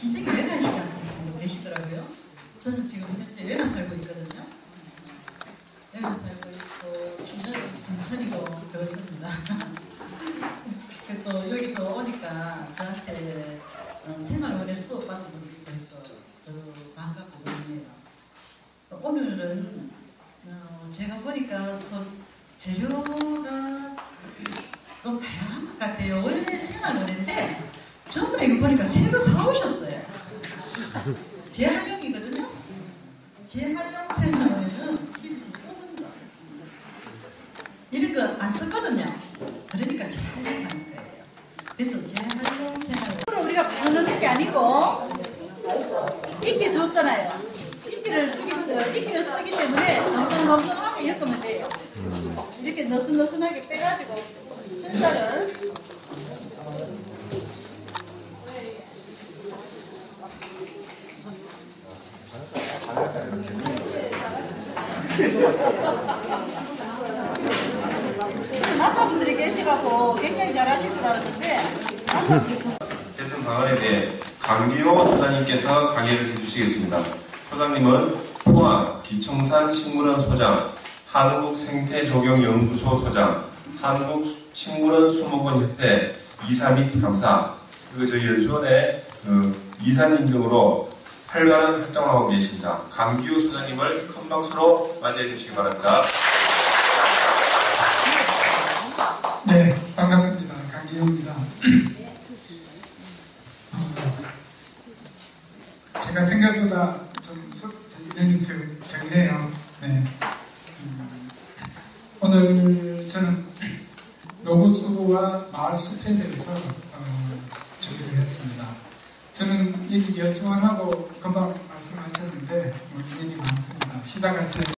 친정이 외간시간 계시더라고요. 저는 지금 현재 외간 살고 있거든요. 외간 살고 있고 친정은 인천이고 그렇습니다. 또 여기서 오니까 저한테 어, 생활원의 수업 받은 분이 저도 반갑고 그러네요. 오늘은 어, 제가 보니까 소, 재료가 좀 다양한 것 같아요. 원래 생활원인데 전부 다 이거 보니까 새거 사오셨어요. 재활용이거든요. 재활용 생활원에는 TV에서 쓰는 거. 이런 거 안 썼거든요. 그러니까 재활용하는 거예요. 그래서 재활용 생활원. 우리가 받는 게 아니고 이끼 줬잖아요. 이끼를 쓰기, 어, 이끼를 쓰기 때문에 넉넉넉넉하게 엮으면 돼요. 이렇게 너슨너슨하게 빼가지고 순살을 나타분들이 계시갖고 굉장히 잘하실 줄 알았는데 개선 방안에 대해 강기호 소장님께서 강의를 해주시겠습니다. 소장님은 포항 기청산 식물원 소장, 한국생태조경연구소 소장, 한국식물원 수목원협회 이사 및 감사, 그리고 저희 연수원의 그 이사님 등으로 활발한 활동을 하고 계십니다. 강기호 소장님을 큰 박수로 맞이해 주시기 바랍니다. 네, 반갑습니다. 강기호입니다. 어, 제가 생각보다 좀 적- 적네요. 네. 음, 오늘 저는 노구수와 마을 숲에 대해서 어, 준비를 했습니다. 저는 여기 여수원하고 금방 말씀하셨는데 뭐 인연이 많습니다. 시작할 때